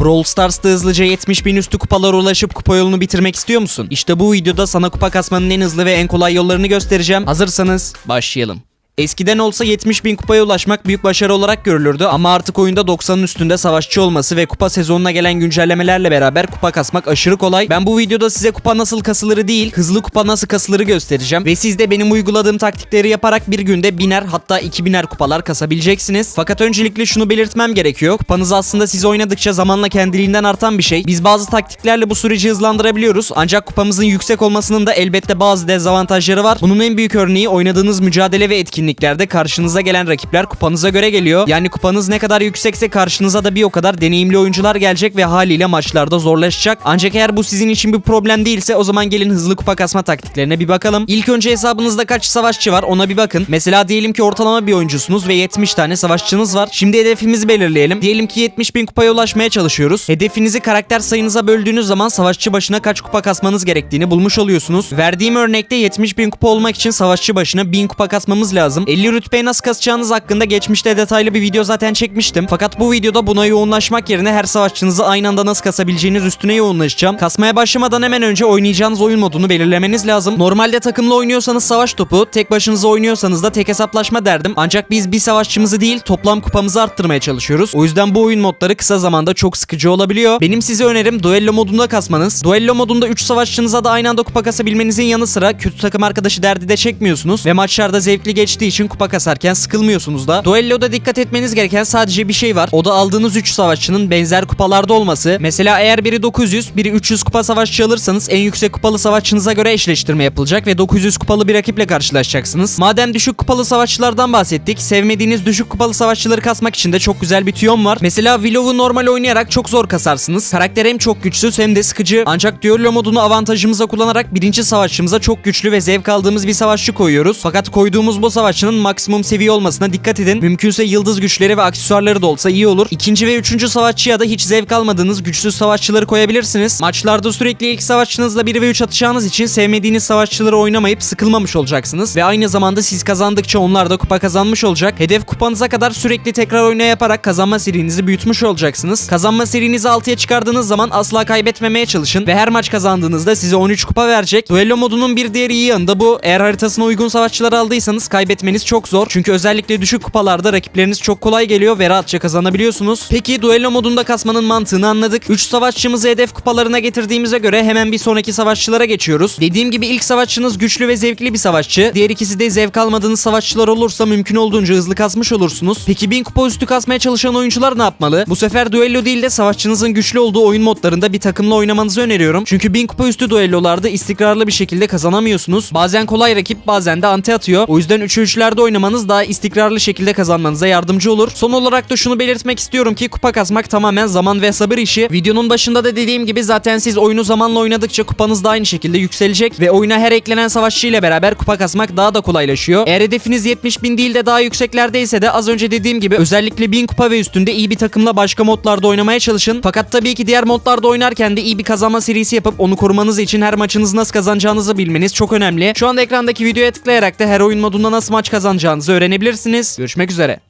Brawl Stars'ta hızlıca 70 bin üstü kupalara ulaşıp kupa yolunu bitirmek istiyor musun? İşte bu videoda sana kupa kasmanın en hızlı ve en kolay yollarını göstereceğim. Hazırsanız başlayalım. Eskiden olsa 70 bin kupaya ulaşmak büyük başarı olarak görülürdü ama artık oyunda 90'ın üstünde savaşçı olması ve kupa sezonuna gelen güncellemelerle beraber kupa kasmak aşırı kolay. Ben bu videoda size kupa nasıl kasılırı değil, hızlı kupa nasıl kasılırı göstereceğim ve siz de benim uyguladığım taktikleri yaparak bir günde biner hatta 2000'er kupalar kasabileceksiniz. Fakat öncelikle şunu belirtmem gerekiyor. Kupanız aslında siz oynadıkça zamanla kendiliğinden artan bir şey. Biz bazı taktiklerle bu süreci hızlandırabiliyoruz. Ancak kupamızın yüksek olmasının da elbette bazı dezavantajları var. Bunun en büyük örneği oynadığınız mücadele ve etkinliklerde karşınıza gelen rakipler kupanıza göre geliyor. Yani kupanız ne kadar yüksekse karşınıza da bir o kadar deneyimli oyuncular gelecek ve haliyle maçlarda zorlaşacak. Ancak eğer bu sizin için bir problem değilse o zaman gelin hızlı kupa kasma taktiklerine bir bakalım. İlk önce hesabınızda kaç savaşçı var ona bir bakın. Mesela diyelim ki ortalama bir oyuncusunuz ve 70 tane savaşçınız var. Şimdi hedefimizi belirleyelim. Diyelim ki 70 bin kupaya ulaşmaya çalışıyoruz. Hedefinizi karakter sayınıza böldüğünüz zaman savaşçı başına kaç kupa kasmanız gerektiğini bulmuş oluyorsunuz. Verdiğim örnekte 70 bin kupa olmak için savaşçı başına 1000 kupa kasmamız lazım. 50 rütbeyi nasıl kasacağınız hakkında geçmişte detaylı bir video zaten çekmiştim. Fakat bu videoda buna yoğunlaşmak yerine her savaşçınızı aynı anda nasıl kasabileceğiniz üstüne yoğunlaşacağım. Kasmaya başlamadan hemen önce oynayacağınız oyun modunu belirlemeniz lazım. Normalde takımla oynuyorsanız savaş topu, tek başınıza oynuyorsanız da tek hesaplaşma derdim. Ancak biz bir savaşçımızı değil toplam kupamızı arttırmaya çalışıyoruz. O yüzden bu oyun modları kısa zamanda çok sıkıcı olabiliyor. Benim size önerim duello modunda kasmanız. Duello modunda 3 savaşçınıza da aynı anda kupa kasabilmenizin yanı sıra kötü takım arkadaşı derdi de çekmiyorsunuz ve maçlarda zevkli geçtiği için kupa kasarken sıkılmıyorsunuz da. Duello'da dikkat etmeniz gereken sadece bir şey var. O da aldığınız 3 savaşçının benzer kupalarda olması. Mesela eğer biri 900, biri 300 kupa savaşçı alırsanız en yüksek kupalı savaşçınıza göre eşleştirme yapılacak ve 900 kupalı bir rakiple karşılaşacaksınız. Madem düşük kupalı savaşçılardan bahsettik, sevmediğiniz düşük kupalı savaşçıları kasmak için de çok güzel bir tüyom var. Mesela Willow'u normal oynayarak çok zor kasarsınız. Karakter hem çok güçsüz hem de sıkıcı. Ancak Duello modunu avantajımıza kullanarak birinci savaşçımıza çok güçlü ve zevk aldığımız bir savaşçı koyuyoruz. Fakat koyduğumuz bu savaşçının maksimum seviye olmasına dikkat edin. Mümkünse yıldız güçleri ve aksesuarları da olsa iyi olur. İkinci ve üçüncü savaşçıya da hiç zevk almadığınız güçsüz savaşçıları koyabilirsiniz. Maçlarda sürekli ilk savaşçınızla 1 ve 3 atacağınız için sevmediğiniz savaşçıları oynamayıp sıkılmamış olacaksınız. Ve aynı zamanda siz kazandıkça onlar da kupa kazanmış olacak. Hedef kupanıza kadar sürekli tekrar oynaya yaparak kazanma serinizi büyütmüş olacaksınız. Kazanma serinizi 6'ya çıkardığınız zaman asla kaybetmemeye çalışın ve her maç kazandığınızda size 13 kupa verecek. Duello modunun bir diğer iyi yanı da bu. Eğer haritasına uygun savaşçılar aldıysanız kaybetmeniz çok zor. Çünkü özellikle düşük kupalarda rakipleriniz çok kolay geliyor ve rahatça kazanabiliyorsunuz. Peki duello modunda kasmanın mantığını anladık. 3 savaşçımızı hedef kupalarına getirdiğimize göre hemen bir sonraki savaşçılara geçiyoruz. Dediğim gibi ilk savaşçınız güçlü ve zevkli bir savaşçı. Diğer ikisi de zevk almadığınız savaşçılar olursa mümkün olduğunca hızlı kasmış olursunuz. Peki 1000 kupa üstü kasmaya çalışan oyuncular ne yapmalı? Bu sefer duello değil de savaşçınızın güçlü olduğu oyun modlarında bir takımla oynamanızı öneriyorum. Çünkü 1000 kupa üstü duellolarda istikrarlı bir şekilde kazanamıyorsunuz. Bazen kolay rakip bazen de anti atıyor. O yüzden 3'ü 3'lerde oynamanız daha istikrarlı şekilde kazanmanıza yardımcı olur. Son olarak da şunu belirtmek istiyorum ki kupa kasmak tamamen zaman ve sabır işi. Videonun başında da dediğim gibi zaten siz oyunu zamanla oynadıkça kupanız da aynı şekilde yükselecek ve oyuna her eklenen savaşçı ile beraber kupa kasmak daha da kolaylaşıyor. Eğer hedefiniz 70 bin değil de daha yükseklerdeyse de az önce dediğim gibi özellikle 1000 kupa ve üstünde iyi bir takımla başka modlarda oynamaya çalışın. Fakat tabii ki diğer modlarda oynarken de iyi bir kazanma serisi yapıp onu korumanız için her maçınızı nasıl kazanacağınızı bilmeniz çok önemli. Şu anda ekrandaki videoya tıklayarak da her oyun modunda nasıl maç kazanacağınızı öğrenebilirsiniz. Görüşmek üzere.